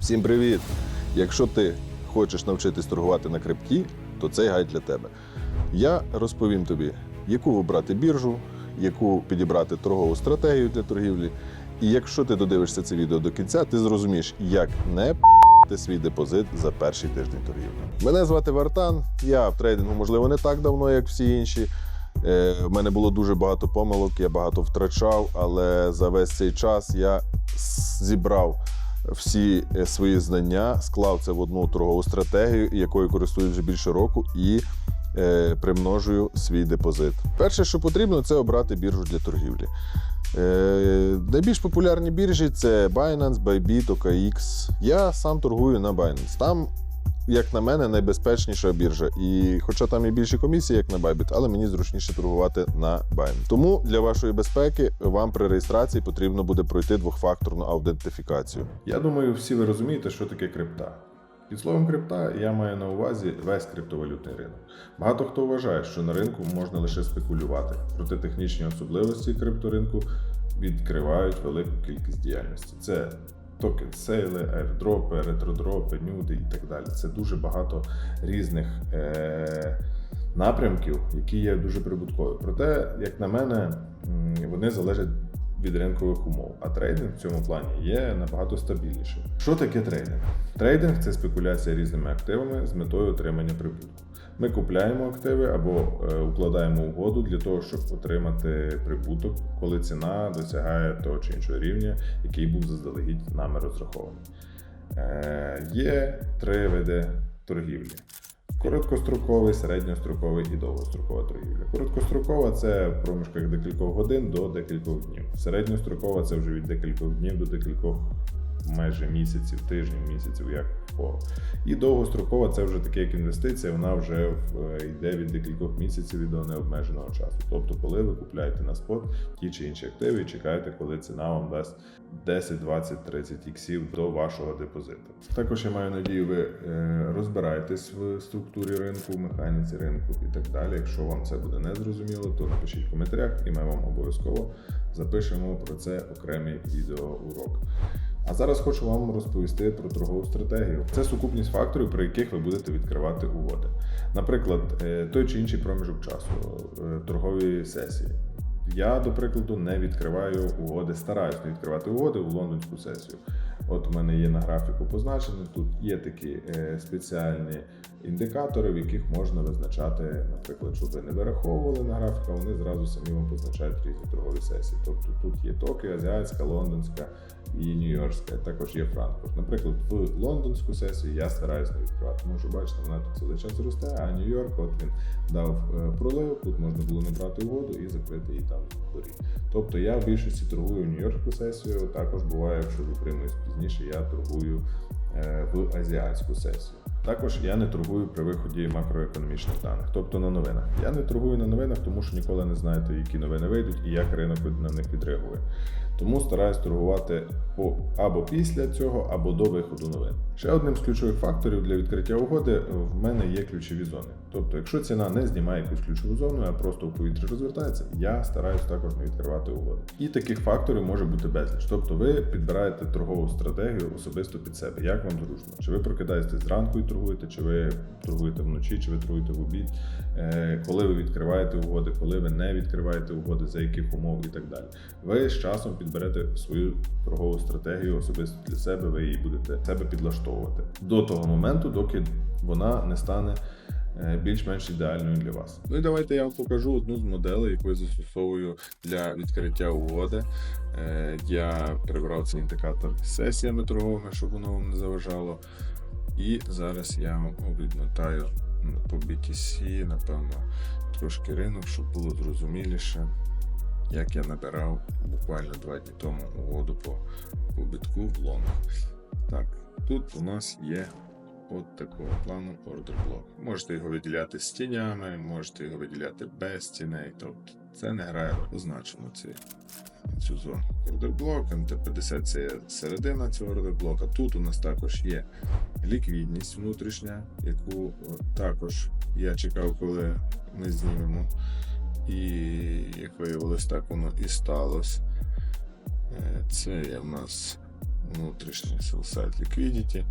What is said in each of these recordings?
Всім привіт! Якщо ти хочеш навчитись торгувати на крипті, то цей гайд для тебе. Я розповім тобі, яку обрати біржу, яку підібрати торгову стратегію для торгівлі. І якщо ти додивишся це відео до кінця, ти зрозумієш, як не п***ти свій депозит за перший тиждень торгівлі. Мене звати Вартан. Я в трейдингу, можливо, не так давно, як всі інші. Е, в мене було дуже багато помилок, я багато втрачав, але за весь цей час я зібрав всі е, свої знання, склав це в одну торгову стратегію, якою користуюсь вже більше року, і е, примножую свій депозит. Перше, що потрібно, це обрати біржу для торгівлі. Е, найбільш популярні біржі це Binance, Bybit, OKX. Я сам торгую на Binance. Там, як на мене, найбезпечніша біржа. І хоча там і більші комісії, як на Bybit, але мені зручніше торгувати на Binance. Тому для вашої безпеки вам при реєстрації потрібно буде пройти двохфакторну аутентифікацію. Я думаю, всі ви розумієте, що таке крипта. Під словом крипта я маю на увазі весь криптовалютний ринок. Багато хто вважає, що на ринку можна лише спекулювати, проте технічні особливості крипторинку відкривають велику кількість діяльності. Це токен сейли, аірдропи, ретродропи, нюди і так далі. Це дуже багато різних е- напрямків, які є дуже прибуткові. Проте, як на мене, вони залежать від ринкових умов. А трейдинг в цьому плані є набагато стабільнішим. Що таке трейдинг? Трейдинг це спекуляція різними активами з метою отримання прибутку. Ми купляємо активи або е, укладаємо угоду для того, щоб отримати прибуток, коли ціна досягає того чи іншого рівня, який був заздалегідь нами розрахований. Е, є три види торгівлі. Короткостроковий, середньостроковий і довгострокова торгівля. Короткострокова це в проміжках декількох годин до декількох днів. Середньострокова це вже від декількох днів до декількох майже місяців, тижнів, місяців, як по. І довгострокова це вже таке як інвестиція, вона вже йде від декількох місяців і до необмеженого часу. Тобто, коли ви купляєте на спот ті чи інші активи і чекаєте, коли ціна вам дасть 10, 20, 30 іксів до вашого депозиту. Також я маю надію, ви е, розбираєтесь в структурі ринку, в механіці ринку і так далі. Якщо вам це буде незрозуміло, то напишіть в коментарях, і ми вам обов'язково запишемо про це окремий відеоурок. А зараз хочу вам розповісти про торгову стратегію. Це сукупність факторів, при яких ви будете відкривати угоди. Наприклад, е, той чи інший проміжок часу, е, торгові сесії. Я, до прикладу, не відкриваю угоди, стараюсь не відкривати угоди у лондонську сесію. От у мене є на графіку позначені, Тут є такі е, спеціальні індикатори, в яких можна визначати, наприклад, щоб ви не вираховували на графік, а вони зразу самі вам позначають різні торгові сесії. Тобто тут є Токіо, Азіатська, Лондонська і Нью-Йоркська, також є Франкфурт. Наприклад, в лондонську сесію я стараюсь не відкривати, тому що бачите, вона тут цілий час росте, а Нью-Йорк, от він дав е, пролив, тут можна було набрати воду і закрити її там вгорі. Тобто я в більшості торгую Нью-Йоркську сесію. Також буває, якщо затримуюсь пізніше, я торгую е, в азіатську сесію. Також я не торгую при виході макроекономічних даних, тобто на новинах. Я не торгую на новинах, тому що ніколи не знаєте, які новини вийдуть і як ринок на них відреагує. Тому стараюсь торгувати по або після цього, або до виходу новин. Ще одним з ключових факторів для відкриття угоди в мене є ключові зони. Тобто, якщо ціна не знімає якусь ключову зону, а просто в повітрі розвертається, я стараюсь також не відкривати угоди. І таких факторів може бути безліч. Тобто, ви підбираєте торгову стратегію особисто під себе, як вам зручно. Чи ви прокидаєтесь зранку і торгуєте, чи ви торгуєте вночі, чи ви торгуєте в обід, Е, коли ви відкриваєте угоди, коли ви не відкриваєте угоди, за яких умов і так далі. Ви з часом підберете свою торгову стратегію особисто для себе, ви її будете себе підлаштовувати до того моменту, доки вона не стане е, більш-менш ідеальною для вас. Ну і давайте я вам покажу одну з моделей, яку я застосовую для відкриття угоди. Е, Я прибрав цей індикатор сесіями торговими, щоб воно вам не заважало. І зараз я вам відмотаю по BTC, напевно, трошки ринок, щоб було зрозуміліше, як я набирав буквально два дні тому угоду по, по в лонг. Так, тут у нас є от такого плану ордер блок. Можете його виділяти з тінями, можете його виділяти без тіней. Тобто це не грає. Позначимо ці, цю зону. Ордер блок, МТ-50 це середина цього ордер блока. Тут у нас також є ліквідність внутрішня, яку також я чекав, коли ми знімемо. І як виявилось, так воно і сталося. Е, Це є в нас внутрішній sell-side liquidity.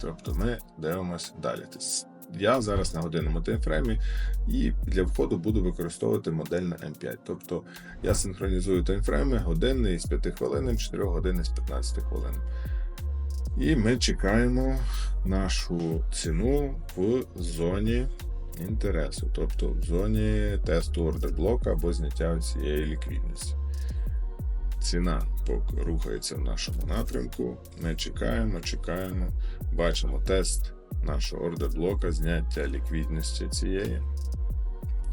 Тобто ми дивимося далі. Я зараз на годинному таймфреймі і для входу буду використовувати модель на M5. Тобто я синхронізую таймфрейми годинний з 5 хвилин, 4 години з 15 хвилин. І ми чекаємо нашу ціну в зоні інтересу, тобто в зоні тесту ордер блока або зняття цієї ліквідності. Ціна рухається в нашому напрямку. Ми чекаємо, чекаємо, бачимо тест нашого ордер блока, зняття ліквідності цієї.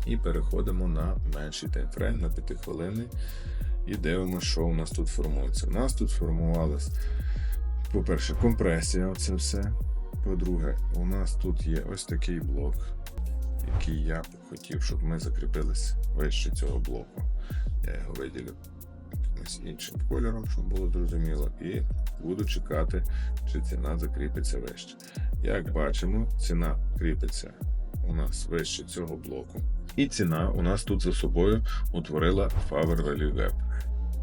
І переходимо на менший таймфрейм на 5 хвилини. І дивимося, що у нас тут формується. У нас тут формувалась, по-перше, компресія, оце все. По-друге, у нас тут є ось такий блок, який я б хотів, щоб ми закріпились вище цього блоку. Я його виділю якимось іншим кольором, щоб було зрозуміло, і буду чекати, чи ціна закріпиться вище. Як бачимо, ціна кріпиться у нас вище цього блоку. І ціна у нас тут за собою утворила Favor Value Gap,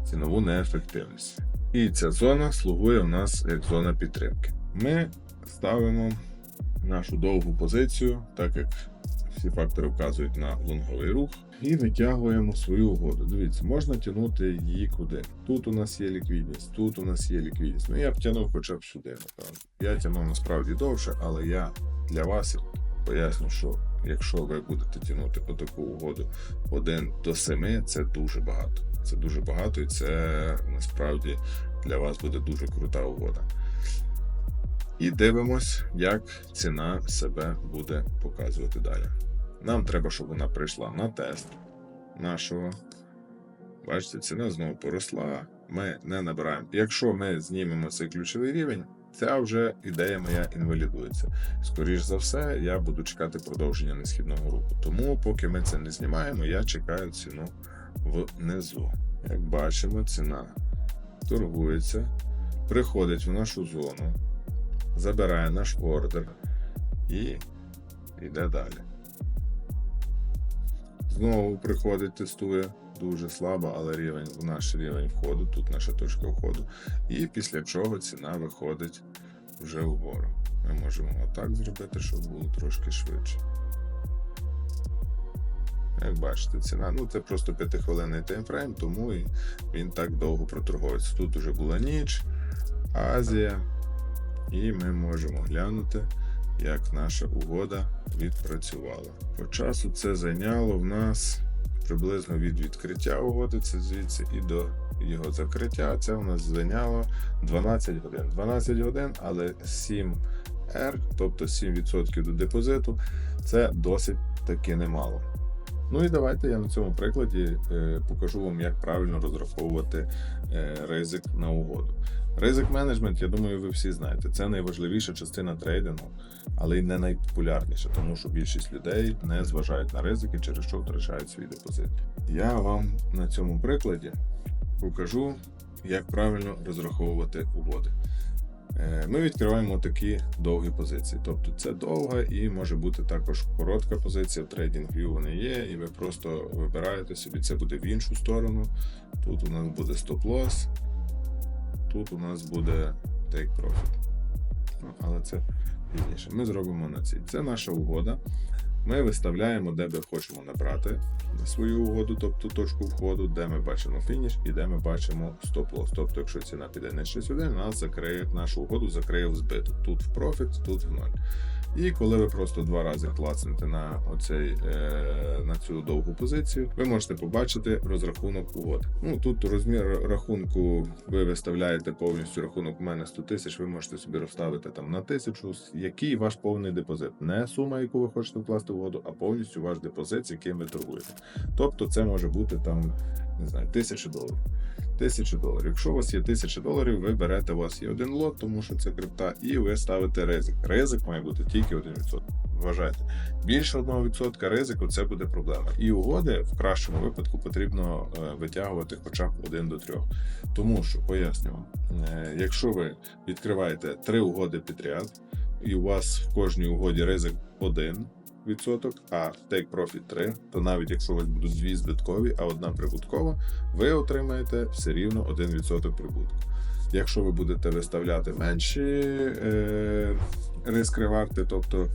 цінову неефективність. І ця зона слугує у нас як зона підтримки. Ми ставимо нашу довгу позицію, так як всі фактори вказують на лонговий рух, і витягуємо свою угоду. Дивіться, можна тягнути її куди. Тут у нас є ліквідність, тут у нас є ліквідність. Ну я б тягнув хоча б сюди. Я тягнув насправді довше, але я для вас поясню, що якщо ви будете тягнути по таку угоду 1 до 7, це дуже багато. Це дуже багато, і це насправді для вас буде дуже крута угода. І дивимось, як ціна себе буде показувати далі. Нам треба, щоб вона прийшла на тест нашого. Бачите, ціна знову поросла. Ми не набираємо. Якщо ми знімемо цей ключовий рівень, ця вже ідея моя інвалідується. Скоріш за все, я буду чекати продовження несхідного руху. Тому, поки ми це не знімаємо, я чекаю ціну внизу. Як бачимо, ціна торгується, приходить в нашу зону, забирає наш ордер і йде далі. Знову приходить, тестує дуже слабо, але рівень в наш рівень входу, тут наша точка входу. І після чого ціна виходить вже вгору. Ми можемо отак зробити, щоб було трошки швидше. Як бачите, ціна, ну це просто 5-хвилинний таймфрейм, тому і він так довго проторговується. Тут вже була ніч, Азія, і ми можемо глянути, як наша угода відпрацювала. По часу це зайняло в нас приблизно від відкриття угоди, це звідси і до його закриття. Це у нас зайняло 12 годин. 12 годин, але 7 R, тобто 7% до депозиту, це досить таки немало. Ну і давайте я на цьому прикладі е, покажу вам, як правильно розраховувати е, ризик на угоду. Ризик менеджмент, я думаю, ви всі знаєте. Це найважливіша частина трейдингу, але й не найпопулярніша, тому що більшість людей не зважають на ризики, через що втрачають свій депозит. Я вам на цьому прикладі покажу, як правильно розраховувати угоди. Е, Ми відкриваємо такі довгі позиції. Тобто це довга і може бути також коротка позиція. В TradingView вони є, і ви просто вибираєте собі, це буде в іншу сторону. Тут у нас буде стоп-лосс, тут у нас буде take profit. Ну, але це пізніше. Ми зробимо на цій. Це наша угода. Ми виставляємо, де ми хочемо набрати свою угоду, тобто точку входу, де ми бачимо фініш і де ми бачимо стоп-лосс. Тобто, якщо ціна піде нижче сюди, нас закриє нашу угоду закриє в збиток. Тут в профіт, тут в ноль. І коли ви просто два рази клацнете на оцей е, на цю довгу позицію, ви можете побачити розрахунок угод. Ну тут розмір рахунку ви виставляєте повністю рахунок у мене 100 тисяч. Ви можете собі розставити там на тисячу, який ваш повний депозит, не сума, яку ви хочете вкласти в угоду, а повністю ваш депозит, з яким ви торгуєте. Тобто, це може бути там не знаю, тисяча доларів. Тисячу доларів. Якщо у вас є тисяча доларів, ви берете у вас є один лот, тому що це крипта, і ви ставите ризик. Ризик має бути тільки 1%. Вважайте, більше 1% ризику це буде проблема. І угоди в кращому випадку потрібно е, витягувати хоча б 1 до 3. Тому що поясню е, якщо ви відкриваєте три угоди підряд, і у вас в кожній угоді ризик 1, відсоток, а take profit 3, то навіть якщо у вас будуть дві збиткові, а одна прибуткова, ви отримаєте все рівно 1% прибутку. Якщо ви будете виставляти менші е, риск реварти, тобто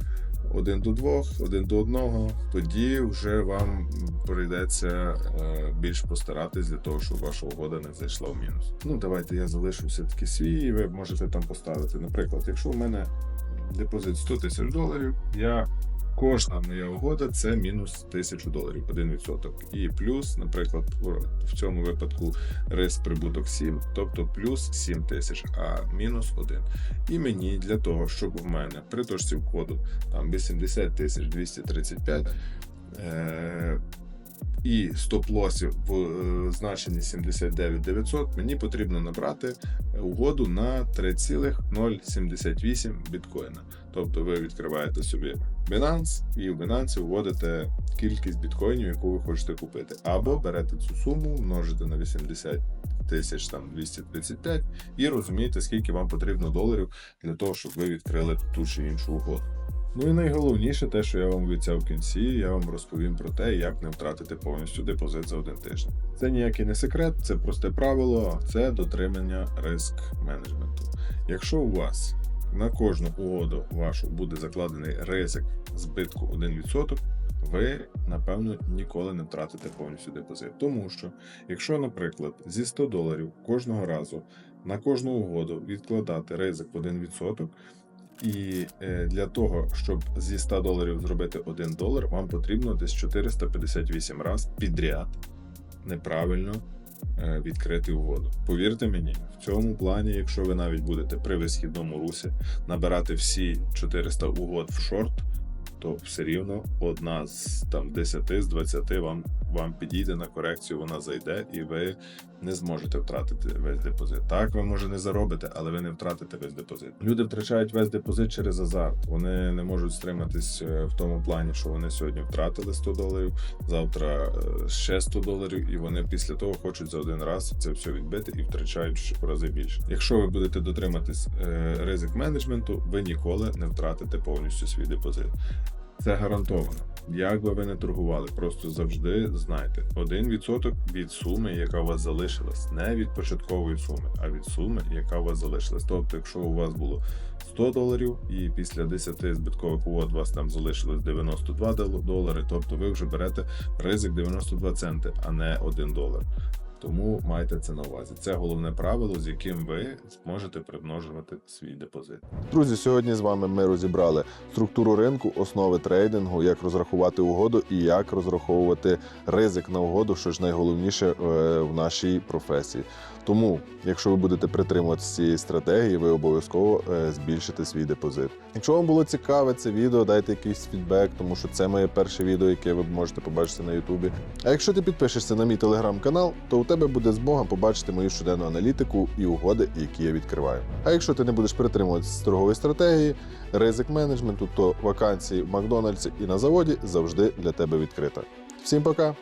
один до двох, один до одного, тоді вже вам прийдеться е, більш постаратись для того, щоб ваша угода не зайшла в мінус. Ну, давайте я залишу все-таки свій, і ви можете там поставити. Наприклад, якщо у мене депозит 100 тисяч доларів, я кожна моя угода це мінус 1000 доларів, 1%. І плюс, наприклад, в цьому випадку риск прибуток 7, тобто плюс 7 тисяч, а мінус 1. І мені для того, щоб в мене при точці входу там 80 тисяч 235 е- і стоп-лосів в е, значенні 79 900, мені потрібно набрати угоду на 3,078 біткоїна. Тобто ви відкриваєте собі Binance і в Binance вводите кількість біткоїнів, яку ви хочете купити. Або берете цю суму, множите на 80 тисяч там 235 і розумієте, скільки вам потрібно доларів для того, щоб ви відкрили ту чи іншу угоду. Ну і найголовніше, те, що я вам обіцяв в кінці, я вам розповім про те, як не втратити повністю депозит за один тиждень. Це ніякий не секрет, це просте правило, це дотримання риск менеджменту. Якщо у вас на кожну угоду вашу буде закладений ризик збитку 1%, ви напевно ніколи не втратите повністю депозит. Тому що, якщо, наприклад, зі 100 доларів кожного разу на кожну угоду відкладати ризик в 1%, і е, для того, щоб зі 100 доларів зробити 1 долар, вам потрібно десь 458 раз підряд неправильно відкрити угоду. Повірте мені, в цьому плані, якщо ви навіть будете при висхідному русі набирати всі 400 угод в шорт, то все рівно одна з там 10 з 20 вам, вам підійде на корекцію, вона зайде, і ви не зможете втратити весь депозит. Так, ви може не заробите, але ви не втратите весь депозит. Люди втрачають весь депозит через азарт. Вони не можуть стриматись е, в тому плані, що вони сьогодні втратили 100 доларів, завтра е, ще 100 доларів, і вони після того хочуть за один раз це все відбити і втрачають в рази більше. Якщо ви будете дотриматись е, ризик менеджменту, ви ніколи не втратите повністю свій депозит. Це гарантовано. Як би ви не торгували, просто завжди знайте 1% від суми, яка у вас залишилась, не від початкової суми, а від суми, яка у вас залишилась. Тобто, якщо у вас було 100 доларів, і після 10 збиткових угод у вас там залишилось 92 дол- долари, тобто ви вже берете ризик 92 центи, а не 1 долар. Тому майте це на увазі. Це головне правило, з яким ви зможете примножувати свій депозит. Друзі, сьогодні з вами ми розібрали структуру ринку, основи трейдингу, як розрахувати угоду і як розраховувати ризик на угоду, що ж найголовніше е, в нашій професії. Тому, якщо ви будете притримуватися цієї стратегії, ви обов'язково е, збільшите свій депозит. Якщо вам було цікаве це відео, дайте якийсь фідбек, тому що це моє перше відео, яке ви можете побачити на Ютубі. А якщо ти підпишешся на мій телеграм-канал, то у тебе буде змога побачити мою щоденну аналітику і угоди, які я відкриваю. А якщо ти не будеш притримуватися торгової стратегії, ризик менеджменту, то вакансії в Макдональдсі і на заводі завжди для тебе відкрита. Всім пока!